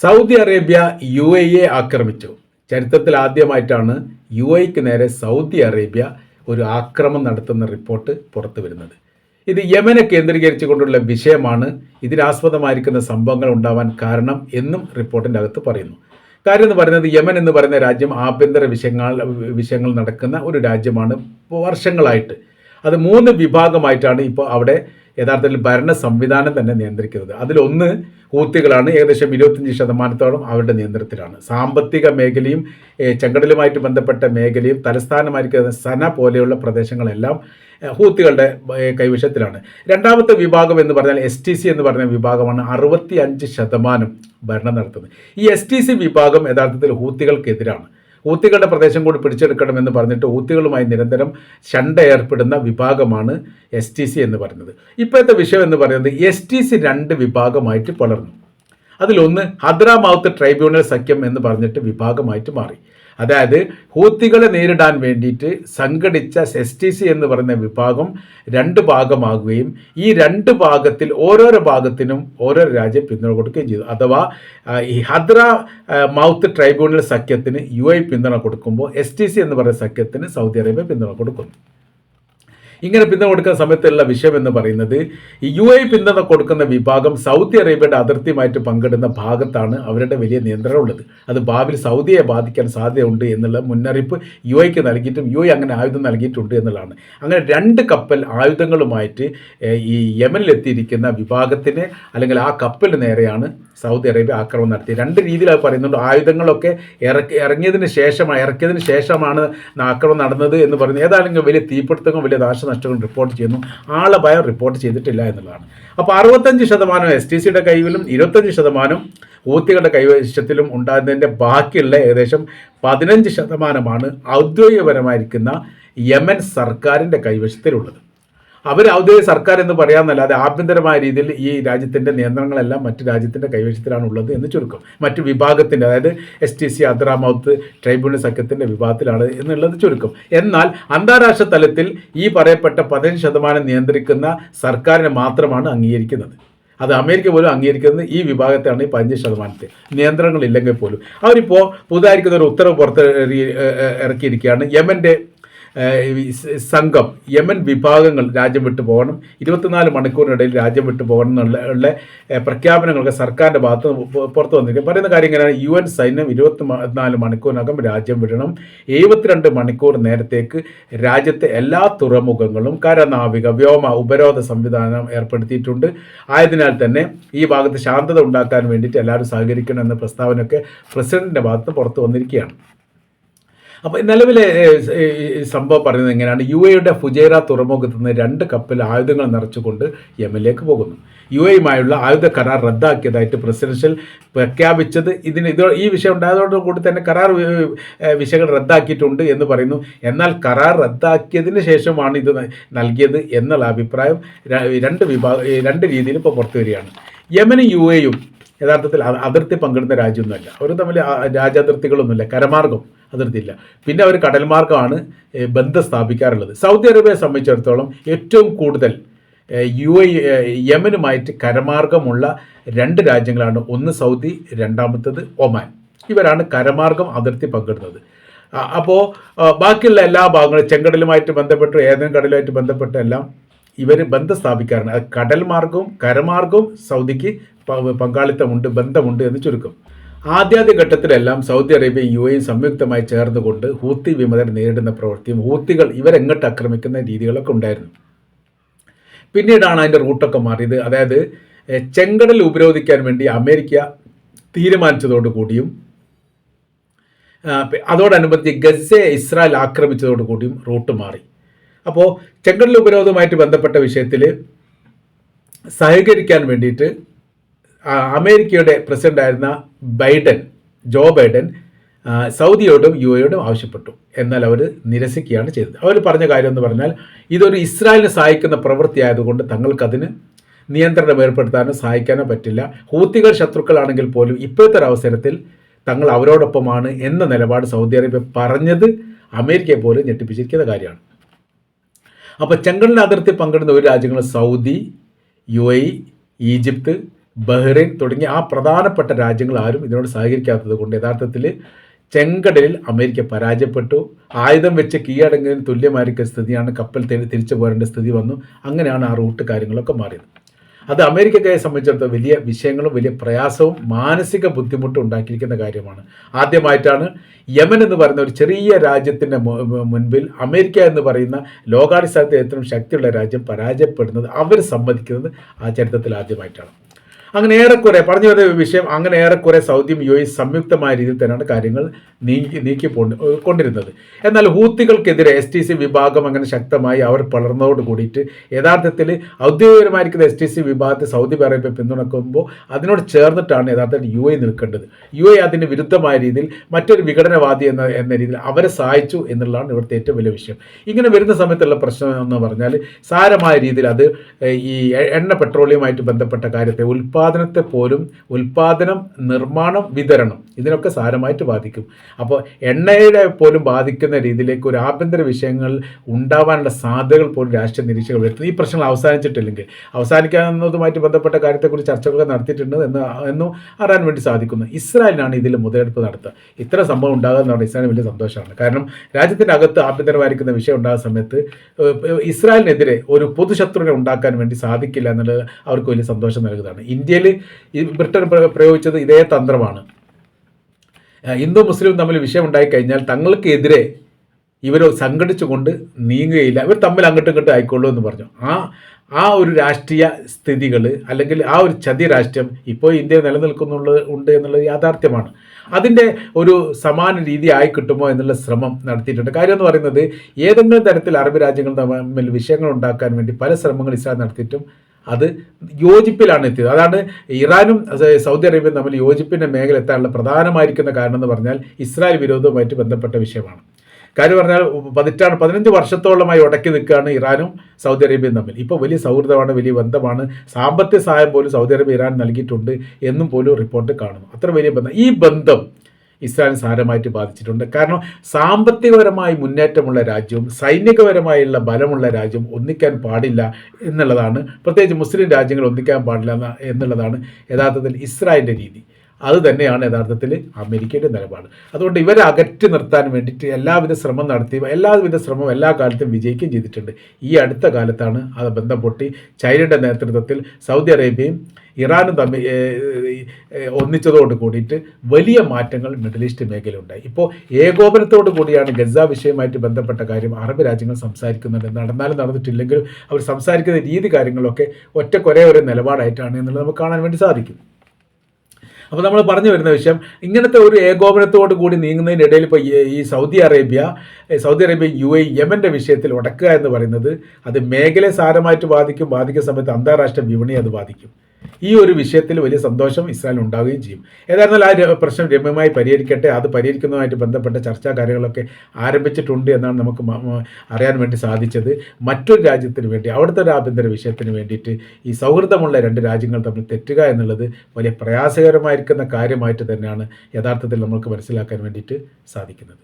Saudi Arabia U എയെ ആക്രമിച്ചു. ചരിത്രത്തിൽ ആദ്യമായിട്ടാണ് യു എക്ക് നേരെ സൗദി അറേബ്യ ഒരു ആക്രമം നടത്തുന്ന റിപ്പോർട്ട് പുറത്തു വരുന്നത്. ഇത് യമനെ കേന്ദ്രീകരിച്ചുകൊണ്ടുള്ള വിഷയമാണ്. ഇതിനാസ്പദമായിരിക്കുന്ന സംഭവങ്ങൾ ഉണ്ടാവാൻ കാരണം എന്നും റിപ്പോർട്ടിന്റെ അകത്ത് പറയുന്നു. കാര്യം എന്ന് പറയുന്നത് യമൻ എന്ന് പറയുന്ന രാജ്യം ആഭ്യന്തര വിഷയങ്ങൾ വിഷയങ്ങൾ നടക്കുന്ന ഒരു രാജ്യമാണ് വർഷങ്ങളായിട്ട്. അത് മൂന്ന് വിഭാഗമായിട്ടാണ് ഇപ്പോൾ അവിടെ യഥാർത്ഥത്തിൽ ഭരണ സംവിധാനം തന്നെ നിയന്ത്രിക്കുന്നത്. അതിലൊന്ന് ഹൂത്തികളാണ്. ഏകദേശം ഇരുപത്തഞ്ച് ശതമാനത്തോളം അവരുടെ നിയന്ത്രണത്തിലാണ്. സാമ്പത്തിക മേഖലയും ചെങ്കടലുമായിട്ട് ബന്ധപ്പെട്ട മേഖലയും തലസ്ഥാനമായിരിക്കുന്ന സന പോലെയുള്ള പ്രദേശങ്ങളെല്ലാം ഹൂത്തികളുടെ കൈവശത്തിലാണ്. രണ്ടാമത്തെ വിഭാഗം എന്ന് പറഞ്ഞാൽ എസ് ടി സി എന്ന് പറഞ്ഞ വിഭാഗമാണ് അറുപത്തി അഞ്ച് ശതമാനം ഭരണം നടത്തുന്നത്. ഈ എസ് ടി സി വിഭാഗം യഥാർത്ഥത്തിൽ ഹൂത്തികൾക്കെതിരാണ്. ഊത്തികളുടെ പ്രദേശം കൂടി പിടിച്ചെടുക്കണമെന്ന് പറഞ്ഞിട്ട് ഊത്തികളുമായി നിരന്തരം ശണ്ട ഏർപ്പെടുന്ന വിഭാഗമാണ് എസ് ടി സി എന്ന് പറയുന്നത്. ഇപ്പോഴത്തെ വിഷയം എന്ന് പറയുന്നത് എസ് ടി സി രണ്ട് വിഭാഗമായിട്ട് പളർന്നു അതിലൊന്ന് ഹദ്രാമൗത്ത് ട്രൈബ്യൂണൽ സഖ്യം എന്ന് പറഞ്ഞിട്ട് വിഭാഗമായിട്ട് മാറി. അതായത് ഹൂത്തികളെ നേരിടാൻ വേണ്ടിയിട്ട് സംഘടിച്ച എസ് ടി സി എന്ന് പറയുന്ന വിഭാഗം രണ്ട് ഭാഗമാകുകയും ഈ രണ്ട് ഭാഗത്തിൽ ഓരോരോ ഭാഗത്തിനും ഓരോ രാജ്യം പിന്തുണ കൊടുക്കുകയും ചെയ്തു. അഥവാ ഈ ഹദ്ര മൗത്ത് ട്രൈബ്യൂണൽ സഖ്യത്തിന് യു ഐ പിന്തുണ കൊടുക്കുമ്പോൾ എസ് ടി സി എന്ന് പറയുന്ന സഖ്യത്തിന് സൗദി അറേബ്യ പിന്തുണ കൊടുക്കുന്നു. ഇങ്ങനെ പിന്തുണ കൊടുക്കുന്ന സമയത്തുള്ള വിഷയം എന്ന് പറയുന്നത് ഈ യു എ പിന്തുണ കൊടുക്കുന്ന വിഭാഗം സൗദി അറേബ്യയുടെ അതിർത്തിയുമായിട്ട് പങ്കിടുന്ന ഭാഗത്താണ് അവരുടെ വലിയ നിയന്ത്രണം ഉള്ളത്. അത് ഭാവിയിൽ സൗദിയെ ബാധിക്കാൻ സാധ്യതയുണ്ട് എന്നുള്ള മുന്നറിയിപ്പ് യു എക്ക് നൽകിയിട്ടും യു എ അങ്ങനെ ആയുധം നൽകിയിട്ടുണ്ട് എന്നുള്ളതാണ്. അങ്ങനെ രണ്ട് കപ്പൽ ആയുധങ്ങളുമായിട്ട് ഈ യമനിലെത്തിയിരിക്കുന്ന വിഭാഗത്തിന് അല്ലെങ്കിൽ ആ കപ്പലിന് നേരെയാണ് സൗദി അറേബ്യ ആക്രമണം നടത്തി രണ്ട് രീതിയിൽ അത് പറയുന്നുണ്ട്. ആയുധങ്ങളൊക്കെ ഇറക്കി ഇറങ്ങിയതിന് ശേഷമാണ് ഇറക്കിയതിന് ശേഷമാണ് ആക്രമണം നടന്നത് എന്ന് പറയുന്നത്. ഏതാണെങ്കിലും വലിയ തീപിടുത്തങ്ങളും വലിയ നാശനഷ്ടങ്ങളും റിപ്പോർട്ട് ചെയ്യുന്നു. ആളെ ഭയം റിപ്പോർട്ട് ചെയ്തിട്ടില്ല എന്നുള്ളതാണ്. അപ്പോൾ അറുപത്തഞ്ച് ശതമാനം എസ് ടി സിയുടെ കൈവിലും ഇരുപത്തഞ്ച് ശതമാനം ഊത്തികളുടെ കൈവശത്തിലും ഉണ്ടാകുന്നതിന്റെ ബാക്കിയുള്ള ഏകദേശം പതിനഞ്ച് ശതമാനമാണ് ഔദ്യോഗികപരമായിരിക്കുന്ന യമൻ സർക്കാരിന്റെ കൈവശത്തിലുള്ളത്. അവർ ഔദ്യോഗിക സർക്കാർ എന്ന് പറയാമെന്നല്ലാതെ ആഭ്യന്തരമായ രീതിയിൽ ഈ രാജ്യത്തിന്റെ നിയന്ത്രണങ്ങളെല്ലാം മറ്റു രാജ്യത്തിന്റെ കൈവശത്തിലാണ് ഉള്ളത് എന്ന് ചുരുക്കം. മറ്റു വിഭാഗത്തിന്റെ അതായത് S T C Hadhramaut tribunal സഖ്യത്തിന്റെ വിഭാഗത്തിലാണ് എന്നുള്ളത് ചുരുക്കം. എന്നാൽ അന്താരാഷ്ട്ര തലത്തിൽ ഈ പറയപ്പെട്ട പതിനഞ്ച് ശതമാനം നിയന്ത്രിക്കുന്ന സർക്കാരിനെ മാത്രമാണ് അംഗീകരിക്കുന്നത്. അത് അമേരിക്ക പോലും അംഗീകരിക്കുന്നത് ഈ വിഭാഗത്തെയാണ് ഈ പതിനഞ്ച് ശതമാനത്തെ. നിയന്ത്രണങ്ങളില്ലെങ്കിൽ പോലും. അവരിപ്പോൾ പുതുതായിരിക്കുന്ന ഒരു ഉത്തരവ് പുറത്ത് ഇറക്കിയിരിക്കുകയാണ്. യമന്റെ സംഘം യമൻ വിഭാഗങ്ങൾ രാജ്യം വിട്ടു പോകണം. ഇരുപത്തിനാല് മണിക്കൂറിനിടയിൽ രാജ്യം വിട്ടു പോകണം എന്നുള്ള പ്രഖ്യാപനങ്ങളൊക്കെ സർക്കാരിന്റെ ഭാഗത്ത് പുറത്തു വന്നിരിക്കും പറയുന്ന കാര്യം ഇങ്ങനെയാണ്. യു എൻ സൈന്യം ഇരുപത്തി നാല് മണിക്കൂറിനകം രാജ്യം വിടണം. എഴുപത്തിരണ്ട് മണിക്കൂർ നേരത്തേക്ക് രാജ്യത്തെ എല്ലാ തുറമുഖങ്ങളും കരനാവിക വ്യോമ ഉപരോധ സംവിധാനം ഏർപ്പെടുത്തിയിട്ടുണ്ട്. ആയതിനാൽ തന്നെ ഈ ഭാഗത്ത് ശാന്തത ഉണ്ടാക്കാൻ വേണ്ടിയിട്ട് എല്ലാവരും സഹകരിക്കണം എന്ന പ്രസ്താവനയൊക്കെ പ്രസിഡന്റിന്റെ ഭാഗത്ത് പുറത്തു വന്നിരിക്കുകയാണ്. അപ്പോൾ നിലവിലെ സംഭവം പറയുന്നത് എങ്ങനെയാണ്? യു എയുടെ ഫുജൈറ തുറമുഖത്ത് നിന്ന് രണ്ട് കപ്പൽ ആയുധങ്ങൾ നിറച്ചുകൊണ്ട് യമനിലേക്ക് പോകുന്നു. യു എയുമായുള്ള ആയുധ കരാർ റദ്ദാക്കിയതായിട്ട് പ്രസിഡൻഷ്യൽ പ്രഖ്യാപിച്ചത് ഇതിന് ഇത് ഈ വിഷയം ഉണ്ടായതോട് കൂടി തന്നെ കരാർ വിഷയങ്ങൾ റദ്ദാക്കിയിട്ടുണ്ട് എന്ന് പറയുന്നു. എന്നാൽ കരാർ റദ്ദാക്കിയതിന് ശേഷമാണ് ഇത് നൽകിയത് എന്നുള്ള അഭിപ്രായം രണ്ട് വിഭാഗ രണ്ട് രീതിയിൽ ഇപ്പോൾ പുറത്തു വരികയാണ്. യമനും യു എയും യഥാർത്ഥത്തിൽ അതിർത്തി പങ്കിടുന്ന രാജ്യമൊന്നുമല്ല. അവർ തമ്മിൽ രാജ്യാതിർത്തികളൊന്നുമില്ല. കരമാർഗം. അതിർത്തിയില്ല. പിന്നെ അവർ കടൽ മാർഗമാണ് ബന്ധം സ്ഥാപിക്കാറുള്ളത് സൗദി അറേബ്യയെ സംബന്ധിച്ചിടത്തോളം ഏറ്റവും കൂടുതൽ യു എ യമനുമായിട്ട് കരമാർഗമുള്ള രണ്ട് രാജ്യങ്ങളാണ് ഒന്ന് സൗദി രണ്ടാമത്തത് ഒമാൻ. ഇവരാണ് കരമാർഗം അതിർത്തി പങ്കിടുന്നത്. അപ്പോൾ ബാക്കിയുള്ള എല്ലാ ഭാഗങ്ങളും ചെങ്കടലുമായിട്ട് ബന്ധപ്പെട്ട് ഏതെങ്കിലും കടലുമായിട്ട് ബന്ധപ്പെട്ട എല്ലാം ഇവർ ബന്ധം സ്ഥാപിക്കാറുണ്ട് കടൽ മാർഗവും കരമാർഗവും സൗദിക്ക് പങ്കാളിത്തമുണ്ട് ബന്ധമുണ്ട് എന്ന് ചുരുക്കം. ആദ്യാദ്യ ഘട്ടത്തിലെല്ലാം സൗദി അറേബ്യ യു എയും സംയുക്തമായി ചേർന്നുകൊണ്ട് ഹൂത്തി വിമതർ നേരിടുന്ന പ്രവൃത്തിയും ഹൂത്തികൾ ഇവരെങ്ങോട്ട് ആക്രമിക്കുന്ന രീതികളൊക്കെ ഉണ്ടായിരുന്നു. പിന്നീടാണ് അതിന്റെ റൂട്ടൊക്കെ മാറിയത്. അതായത് ചെങ്കടൽ ഉപരോധിക്കാൻ വേണ്ടി അമേരിക്ക തീരുമാനിച്ചതോട് കൂടിയും അതോടനുബന്ധിച്ച് ഗസയെ ഇസ്രായേൽ ആക്രമിച്ചതോട് കൂടിയും റൂട്ട് മാറി. അപ്പോൾ ചെങ്കടൽ ഉപരോധവുമായിട്ട് ബന്ധപ്പെട്ട വിഷയത്തിൽ സഹകരിക്കാൻ വേണ്ടിയിട്ട് അമേരിക്കയുടെ പ്രസിഡന്റായിരുന്ന ബൈഡൻ ജോ ബൈഡൻ സൗദിയോടും യു എയോടും ആവശ്യപ്പെട്ടു. എന്നാൽ അവർ നിരസിക്കുകയാണ് ചെയ്തത്. അവർ പറഞ്ഞ കാര്യം എന്ന് പറഞ്ഞാൽ ഇതൊരു ഇസ്രായേലിനെ സഹായിക്കുന്ന പ്രവൃത്തി ആയതുകൊണ്ട് തങ്ങൾക്കതിന് നിയന്ത്രണം ഏർപ്പെടുത്താനോ സഹായിക്കാനോ പറ്റില്ല. ഹൂത്തികൾ ശത്രുക്കളാണെങ്കിൽ പോലും ഇപ്പോഴത്തെ ഒരു അവസരത്തിൽ തങ്ങൾ അവരോടൊപ്പമാണ് എന്ന നിലപാട് സൗദി അറേബ്യ പറഞ്ഞത് അമേരിക്കയെ പോലും ഞെട്ടിപ്പിച്ചിരിക്കുന്ന കാര്യമാണ്. അപ്പോൾ ചെങ്കടലിന് അതിർത്തി പങ്കിടുന്ന ഒരു രാജ്യങ്ങൾ Saudi U A Egypt Bahrain തുടങ്ങിയ ആ പ്രധാനപ്പെട്ട രാജ്യങ്ങൾ ആരും ഇതിനോട് സഹകരിക്കാത്തത് കൊണ്ട് യഥാർത്ഥത്തിൽ ചെങ്കടലിൽ അമേരിക്ക പരാജയപ്പെട്ടു. ആയുധം വെച്ച് കീഴടങ്ങുന്നതിന് തുല്യമായിരിക്കുന്ന സ്ഥിതിയാണ് കപ്പൽ തേടി തിരിച്ചു പോരേണ്ട സ്ഥിതി വന്നു. അങ്ങനെയാണ് ആ റൂട്ട് കാര്യങ്ങളൊക്കെ മാറിയത്. അത് അമേരിക്കക്കാരെ സംബന്ധിച്ചിടത്തോളം വലിയ വിഷയങ്ങളും വലിയ പ്രയാസവും മാനസിക ബുദ്ധിമുട്ടും ഉണ്ടാക്കിയിരിക്കുന്ന കാര്യമാണ്. ആദ്യമായിട്ടാണ് യമൻ എന്ന് പറയുന്ന ഒരു ചെറിയ രാജ്യത്തിന്റെ മുൻപിൽ അമേരിക്ക എന്ന് പറയുന്ന ലോകാടിസ്ഥാനത്തിൽ ഏറ്റവും ശക്തിയുള്ള രാജ്യം പരാജയപ്പെടുന്നത് അവർ സമ്മതിക്കുന്നത് ആ ചരിത്രത്തിൽ ആദ്യമായിട്ടാണ്. അങ്ങനെ ഏറെക്കുറെ പറഞ്ഞു വരുന്ന വിഷയം അങ്ങനെ ഏറെക്കുറെ സൗദിയും യു എസ് സംയുക്തമായ രീതിയിൽ തന്നെയാണ് കാര്യങ്ങൾ നീക്കി നീക്കി കൊണ്ടിരുന്നത്. എന്നാൽ ഹൂത്തികൾക്കെതിരെ എസ് ടി സി വിഭാഗം അങ്ങനെ ശക്തമായി അവർ പളർന്നതോട് കൂടിയിട്ട് യഥാർത്ഥത്തിൽ ഔദ്യോഗികമായിരിക്കുന്ന എസ് ടി സി വിഭാഗത്തെ സൗദി അറേബ്യ പിന്തുണക്കുമ്പോൾ അതിനോട് ചേർന്നിട്ടാണ് യഥാർത്ഥത്തിൽ യു എ നിൽക്കേണ്ടത്. യു എ അതിന് വിരുദ്ധമായ രീതിയിൽ മറ്റൊരു വിഘടനവാദി എന്ന എന്ന രീതിയിൽ അവരെ സഹായിച്ചു എന്നുള്ളതാണ് ഇവിടുത്തെ ഏറ്റവും വലിയ വിഷയം. ഇങ്ങനെ വരുന്ന സമയത്തുള്ള പ്രശ്നം എന്ന് പറഞ്ഞാൽ സാരമായ രീതിയിൽ അത് ഈ എണ്ണ പെട്രോളിയമായിട്ട് ബന്ധപ്പെട്ട കാര്യത്തെ ഉൽപ്പാദനത്തെ പോലും ഉൽപ്പാദനം നിർമ്മാണം വിതരണം ഇതിനൊക്കെ സാരമായിട്ട് ബാധിക്കും. അപ്പോൾ എണ്ണയുടെ പോലും ബാധിക്കുന്ന രീതിയിലേക്ക് ഒരു ആഭ്യന്തര വിഷയങ്ങൾ ഉണ്ടാവാനുള്ള സാധ്യതകൾ പോലും രാഷ്ട്രീയ നിരീക്ഷകർ വരുത്തുന്നു. ഈ പ്രശ്നങ്ങൾ അവസാനിച്ചിട്ടില്ലെങ്കിൽ അവസാനിക്കാവുന്നതുമായിട്ട് ബന്ധപ്പെട്ട കാര്യത്തെക്കുറിച്ച് ചർച്ചകളൊക്കെ നടത്തിയിട്ടുണ്ട് എന്ന് എന്നും അറിയാൻ വേണ്ടി സാധിക്കുന്നു. ഇസ്രായേലിനാണ് ഇതിൽ മുതലെടുപ്പ് നടത്തുക. ഇത്ര സംഭവം ഉണ്ടാകുക എന്ന് പറഞ്ഞാൽ ഇസ്രായേലിന് വലിയ സന്തോഷമാണ്. കാരണം രാജ്യത്തിന്റെ അകത്ത് ആഭ്യന്തരമായിരിക്കുന്ന വിഷയം ഉണ്ടാകുന്ന സമയത്ത് ഇസ്രായേലിനെതിരെ ഒരു പൊതുശത്രുവിനെ ഉണ്ടാക്കാൻ വേണ്ടി സാധിക്കില്ല എന്നുള്ളത് അവർക്ക് വലിയ സന്തോഷം നൽകുന്നതാണ്. ഇന്ത്യയിൽ ബ്രിട്ടൻ പ്ര- പ്രയോഗിച്ചത് ഇതേ തന്ത്രമാണ്. ഹിന്ദു മുസ്ലിം തമ്മിൽ വിഷയം ഉണ്ടായിക്കഴിഞ്ഞാൽ തങ്ങൾക്കെതിരെ ഇവർ സംഘടിച്ചുകൊണ്ട് നീങ്ങുകയില്ല. ഇവർ തമ്മിൽ അങ്ങോട്ടും ഇങ്ങോട്ടും ആയിക്കൊള്ളൂ എന്ന് പറഞ്ഞു. ആ ആ ഒരു രാഷ്ട്രീയ സ്ഥിതികൾ അല്ലെങ്കിൽ ആ ഒരു ചതി രാഷ്ട്രീയം ഇപ്പോൾ ഇന്ത്യ നിലനിൽക്കുന്നുള്ള ഉണ്ട് എന്നുള്ളത് യാഥാർത്ഥ്യമാണ്. അതിന്റെ ഒരു സമാന രീതി ആയി കിട്ടുമോ എന്നുള്ള ശ്രമം നടത്തിയിട്ടുണ്ട്. കാര്യം എന്ന് പറയുന്നത് ഏതെങ്കിലും തരത്തിൽ അറബ് രാജ്യങ്ങൾ തമ്മിൽ വിഷയങ്ങൾ ഉണ്ടാക്കാൻ വേണ്ടി പല ശ്രമങ്ങൾ ഇസ്രായേൽ നടത്തിയിട്ടും അത് യോജിപ്പിലാണ് എത്തിയത്. അതാണ് ഇറാനും സൗദി അറേബ്യയും തമ്മിൽ യോജിപ്പിന്റെ മേഖല എത്താനുള്ള പ്രധാനമായിരിക്കുന്ന കാരണം എന്ന് പറഞ്ഞാൽ ഇസ്രായേൽ വിരോധവുമായിട്ട് ബന്ധപ്പെട്ട വിഷയമാണ്. കാര്യം പറഞ്ഞാൽ പതിറ്റാണ് പതിനഞ്ച് വർഷത്തോളമായി ഉടക്കി നിൽക്കുകയാണ് ഇറാനും സൗദി അറേബ്യയും തമ്മിൽ. ഇപ്പോൾ വലിയ സൗഹൃദമാണ് വലിയ ബന്ധമാണ്. സാമ്പത്തിക സഹായം പോലും സൗദി അറേബ്യ ഇറാൻ നൽകിയിട്ടുണ്ട് എന്നും പോലും റിപ്പോർട്ട് കാണുന്നു. അത്ര വലിയ ബന്ധം. ഈ ബന്ധം ഇസ്രായേൽ സാരമായിട്ട് ബാധിച്ചിട്ടുണ്ട്. കാരണം സാമ്പത്തികപരമായി മുന്നേറ്റമുള്ള രാജ്യവും സൈനികപരമായുള്ള ബലമുള്ള രാജ്യവും ഒന്നിക്കാൻ പാടില്ല എന്നുള്ളതാണ്. പ്രത്യേകിച്ച് മുസ്ലിം രാജ്യങ്ങൾ ഒന്നിക്കാൻ പാടില്ല എന്നുള്ളതാണ് യഥാർത്ഥത്തിൽ ഇസ്രായേലിന്റെ രീതി. അത് തന്നെയാണ് യഥാർത്ഥത്തിൽ അമേരിക്കയുടെ നിലപാട്. അതുകൊണ്ട് ഇവരെ അകറ്റി നിർത്താൻ വേണ്ടിയിട്ട് എല്ലാവിധ ശ്രമം നടത്തി എല്ലാവിധ ശ്രമം എല്ലാ കാലത്തും വിജയിക്കുകയും ചെയ്തിട്ടുണ്ട്. ഈ അടുത്ത കാലത്താണ് അത് ബന്ധം പൊട്ടി ചൈനയുടെ നേതൃത്വത്തിൽ സൗദി അറേബ്യയും ഇറാനും തമ്മിൽ ഒന്നിച്ചതോട് കൂടിയിട്ട് വലിയ മാറ്റങ്ങൾ മിഡിൽ ഈസ്റ്റ് മേഖലയുണ്ടായി ഇപ്പോൾ ഏകോപനത്തോട് കൂടിയാണ് ഗസ വിഷയമായിട്ട് ബന്ധപ്പെട്ട കാര്യം അറബ് രാജ്യങ്ങൾ സംസാരിക്കുന്നുണ്ട് നടന്നാലും നടന്നിട്ടില്ലെങ്കിലും അവർ സംസാരിക്കുന്ന രീതി കാര്യങ്ങളൊക്കെ ഒറ്റക്കൊരേ ഒരു നിലപാടായിട്ടാണ് എന്നുള്ളത് നമുക്ക് കാണാൻ വേണ്ടി സാധിക്കും. അപ്പോൾ നമ്മൾ പറഞ്ഞു വരുന്ന വിഷയം ഇങ്ങനത്തെ ഒരു ഏകോപനത്തോട് കൂടി നീങ്ങുന്നതിനിടയിൽ ഇപ്പോൾ ഈ Saudi Arabia Saudi Arabia U A യമന്റെ വിഷയത്തിൽ ഉടക്കുക എന്ന് പറയുന്നത് അത് മേഖലയെ സാരമായിട്ട് ബാധിക്കും ബാധിക്കുന്ന സമയത്ത് അന്താരാഷ്ട്ര വിപണിയെ അത് ബാധിക്കും. ഈ ഒരു വിഷയത്തിൽ വലിയ സന്തോഷം ഇസ്രായേൽ ഉണ്ടാവുകയും ചെയ്യും. ഏതായിരുന്നാലും ആ പ്രശ്നം രമ്യമായി പരിഹരിക്കട്ടെ അത് പരിഹരിക്കുന്നതുമായിട്ട് ബന്ധപ്പെട്ട ചർച്ചാ കാര്യങ്ങളൊക്കെ ആരംഭിച്ചിട്ടുണ്ട് എന്നാണ് നമുക്ക് അറിയാൻ വേണ്ടി സാധിച്ചത്. മറ്റൊരു രാജ്യത്തിന് വേണ്ടി അവിടുത്തെ ഒരു ആഭ്യന്തര വിഷയത്തിന് വേണ്ടിയിട്ട് ഈ സൗഹൃദമുള്ള രണ്ട് രാജ്യങ്ങൾ തമ്മിൽ തെറ്റുക എന്നുള്ളത് വലിയ പ്രയാസകരമായിരിക്കുന്ന കാര്യമായിട്ട് തന്നെയാണ് യഥാർത്ഥത്തിൽ നമുക്ക് മനസ്സിലാക്കാൻ വേണ്ടിയിട്ട് സാധിക്കുന്നത്.